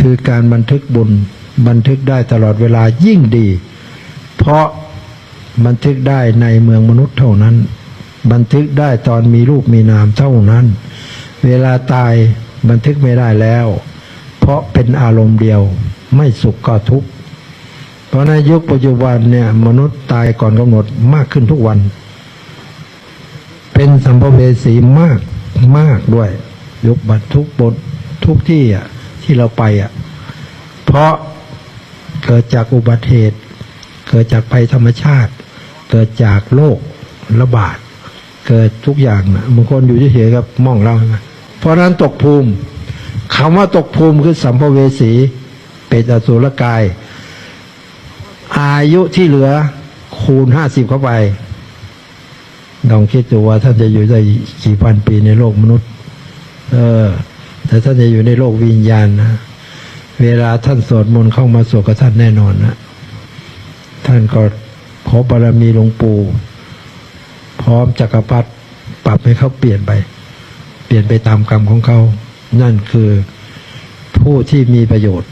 คือการบันทึกบุญบันทึกได้ตลอดเวลายิ่งดี เพราะบันทึกได้ในเมืองมนุษย์เท่านั้น บันทึกได้ตอนมีรูปมีนามเท่านั้น เวลาตายบันทึกไม่ได้แล้ว เพราะเป็นอารมณ์เดียวไม่สุขก็ทุกข์เพราะในยุคปัจจุบันเนี่ยมนุษย์ตายก่อนกำหนดมากขึ้นทุกวัน เป็นสัมภเวสีมากมากด้วย ยุคบัตทุกบททุกที่อะ ที่เราไปอะ เพราะเกิดจากอุบัติเหตุ เกิดจากภัยธรรมชาติ เกิดจากโรคระบาด เกิดทุกอย่างนะบางคนอยู่เฉยๆกับมองเราใช่ไหมเพราะฉะนั้นตกภูมิคำว่าตกภูมิคือสัมภเวสีเป็นอสุรกาย อายุที่เหลือคูณห้าสิบเข้าไปลองคิดดูว่าท่านจะอยู่ได้กี่พันปีในโลกมนุษย์ เออ แต่ท่านจะอยู่ในโลกวิญญาณนะ เวลาท่านสวดมนต์เข้ามาสวดกับท่านแน่นอนนะท่านก็ขอบารมีหลวงปู่ พร้อมจักรพรรดิปรับให้เขาเปลี่ยนไป เปลี่ยนไปตามกรรมของเขา นั่นคือผู้ที่มีประโยชน์